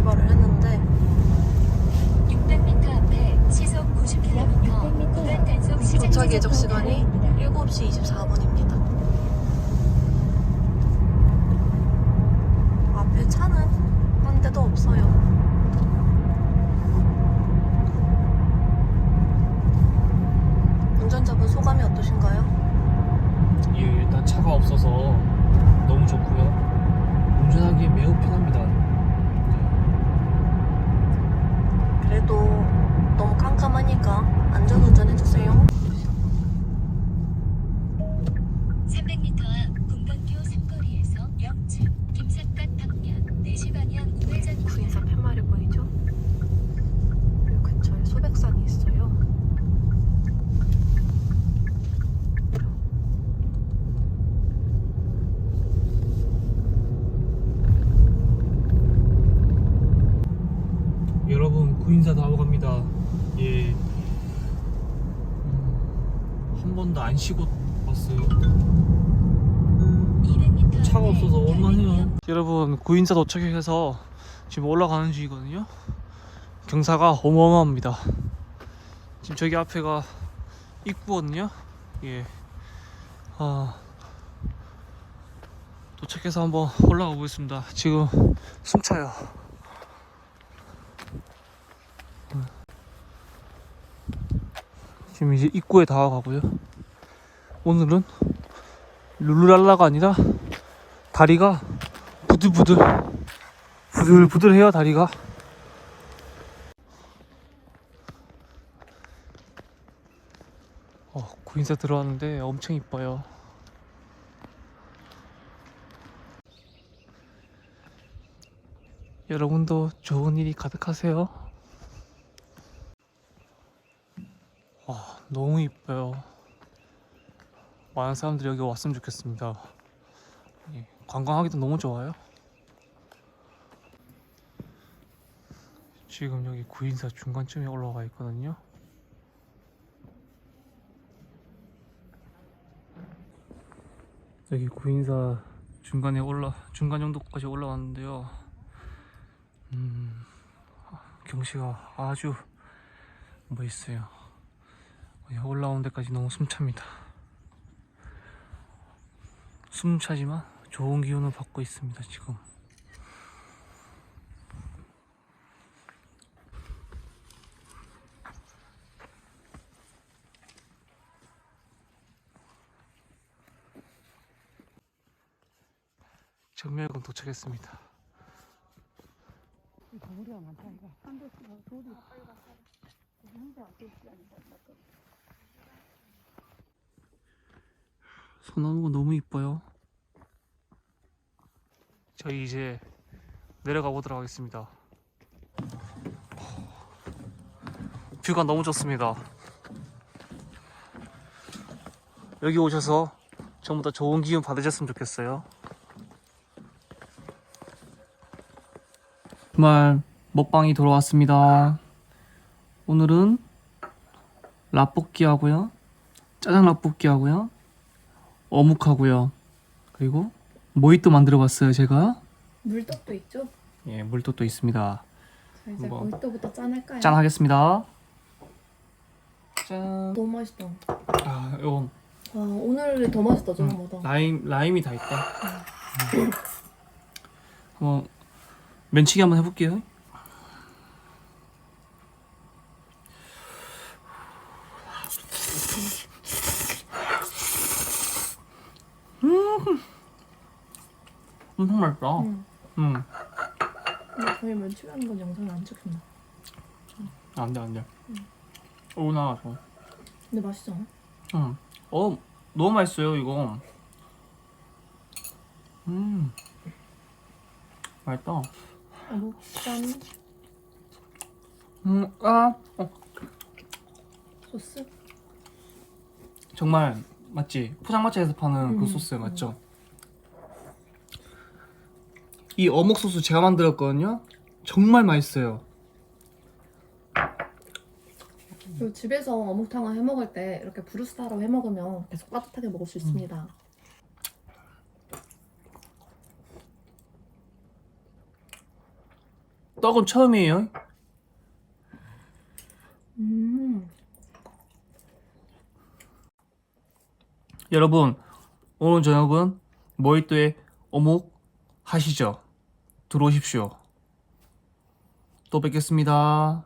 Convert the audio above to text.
4시 44분쯤 출발을 했는데 600m 앞에 시속 90km 구간 단속 시작 도착 예정 시간이 7시 24분입니다. 앞에 차는 한 대도 없어요. 시 방향 우회전입니다. 에서 팻말이 보이죠? 요 근처에 소백산이 있어요. 여러분 구인사 나오 갑니다. 예. 음, 한 번도 안 쉬고 왔어요. 200m 차가 없어서 원만해요. 여러분 구인사 도착해서 지금 올라가는 중이거든요. 경사가 어마어마합니다. 지금 저기 앞에가 입구거든요. 예. 아 도착해서 한번 올라가 보겠습니다. 지금 숨차요. 지금 이제 입구에 다가가고요. 오늘은 룰루랄라가 아니라 다리가 부들부들. 부들부들해요 다리가. 어, 구인사 들어왔는데 엄청 이뻐요. 여러분도 좋은 일이 가득하세요. 와 너무 이뻐요. 많은 사람들이 여기 왔으면 좋겠습니다. 예, 관광하기도 너무 좋아요. 지금 여기 구인사 중간쯤에 올라가 있거든요. 여기 구인사 중간에 올라 중간 정도까지 올라왔는데요. 음, 경치가 아주 멋있어요. 여기 올라오는 데까지 너무 숨찹니다. 숨차지만 좋은 기운을 받고 있습니다 지금. 정멸군 도착했습니다. 소나무가 너무 이뻐요 저희 이제 내려가 보도록 하겠습니다. 뷰가 너무 좋습니다. 여기 오셔서 전부 다 좋은 기운 받으셨으면 좋겠어요. 주말 먹방이 돌아왔습니다. 오늘은 라볶이 하고요. 짜장 라볶이 하고요. 어묵 하고요. 그리고 모히또 만들어 봤어요, 제가. 물떡도 있죠? 예, 물도 있습니다. 자 이제 뭐. 물떡부터 짠할까요? 짠 하겠습니다. 짠. 너무 맛있다. 아, 이거 아 오늘이 더 맛있다 저번보다. 음, 라임 라임이 다 있다. 음. 한번 면치기 한번 해볼게요. 엄청 맛있다. 응. 음, 근데 저희 면치기하는 건 영상에 안 찍힌다. 안 돼 안돼. 오 나와서. 근데 맛있지 않아? 응. 어, 너무 맛있어요, 이거. 음. 맛있다. 짠 음, 아, 어, 소스. 정말 맞지? 포장마차에서 파는 그 음, 소스 음. 맞죠? 이 어묵 소스 제가 만들었거든요. 정말 맛있어요. 그리고 집에서 어묵탕을 해 먹을 때 이렇게 브루스타로 해 먹으면 계속 따뜻하게 먹을 수 있습니다. 떡은 처음이에요. 음. 여러분 오늘 저녁은 모히또에 어묵 하시죠. 들어오십시오. 또 뵙겠습니다.